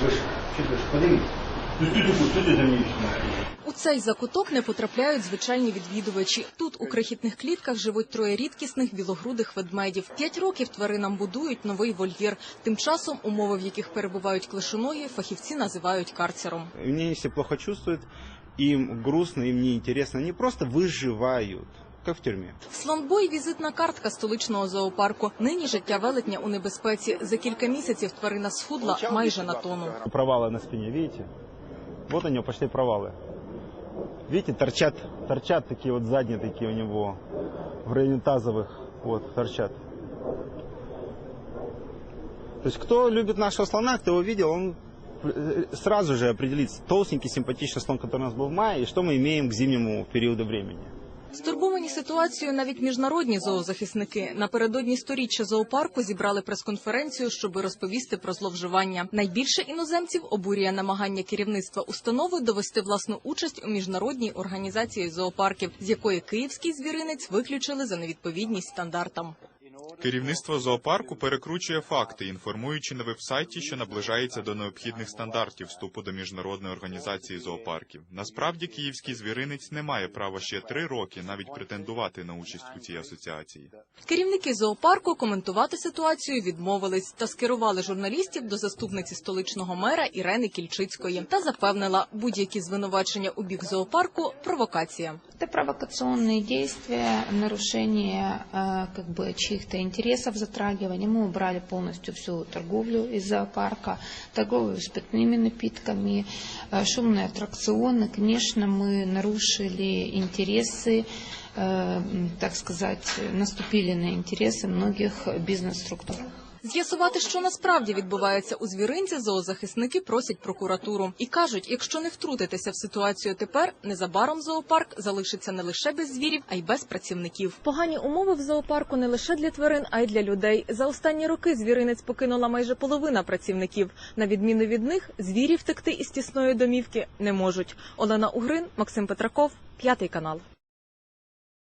Выше, чуть выше, поднимись. Ну ты такой, что ты за мне У цей закуток не потрапляють звичайні відвідувачі. Тут у крихітних клітках живуть троє рідкісних білогрудих ведмедів. П'ять років тваринам будують новий вольєр. Тим часом умови, в яких перебувають клишоногі, фахівці називають карцером. Мне они себя плохо чувствуют, им грустно, им неинтересно. Они просто выживают, как в тюрьме. Слонбой – візитна картка столичного зоопарку. Нині життя велетня у небезпеці. За кілька місяців тварина схудла майже на тону. Провалы на спине, видите? Вот у него пошли провалы. Видите, торчат, торчат такие вот задние такие у него, в районе тазовых, вот, торчат. То есть, кто любит нашего слона, кто его видел, он э, сразу же определит толстенький, симпатичный слон, который у нас был в мае, и что мы имеем к зимнему периоду времени. Стурбовані ситуацією навіть міжнародні зоозахисники. Напередодні сторіччя зоопарку зібрали прес-конференцію, щоб розповісти про зловживання. Найбільше іноземців обурює намагання керівництва установи довести власну участь у міжнародній організації зоопарків, з якої київський звіринець виключили за невідповідність стандартам. Керівництво зоопарку перекручує факти, інформуючи на вебсайті, що наближається до необхідних стандартів вступу до міжнародної організації зоопарків. Насправді, київський звіринець не має права ще три роки навіть претендувати на участь у цій асоціації. Керівники зоопарку коментувати ситуацію відмовились та скерували журналістів до заступниці столичного мера Ірени Кільчицької та запевнила, будь-які звинувачення у бік зоопарку провокація. Это провокационные действия, нарушение э, как чьих-то интересов, затрагивание. Мы убрали полностью всю торговлю из зоопарка, торговлю спиртными напитками, э, шумные аттракционы. Конечно, мы нарушили интересы, э, так сказать, наступили на интересы многих бизнес-структур. З'ясувати, що насправді відбувається у звіринці, зоозахисники просять прокуратуру і кажуть, якщо не втрутитися в ситуацію тепер, незабаром зоопарк залишиться не лише без звірів, а й без працівників. Погані умови в зоопарку не лише для тварин, а й для людей. За останні роки звіринець покинула майже половина працівників. На відміну від них, звірі втекти із тісної домівки не можуть. Олена Угрин, Максим Петраков, п'ятий канал.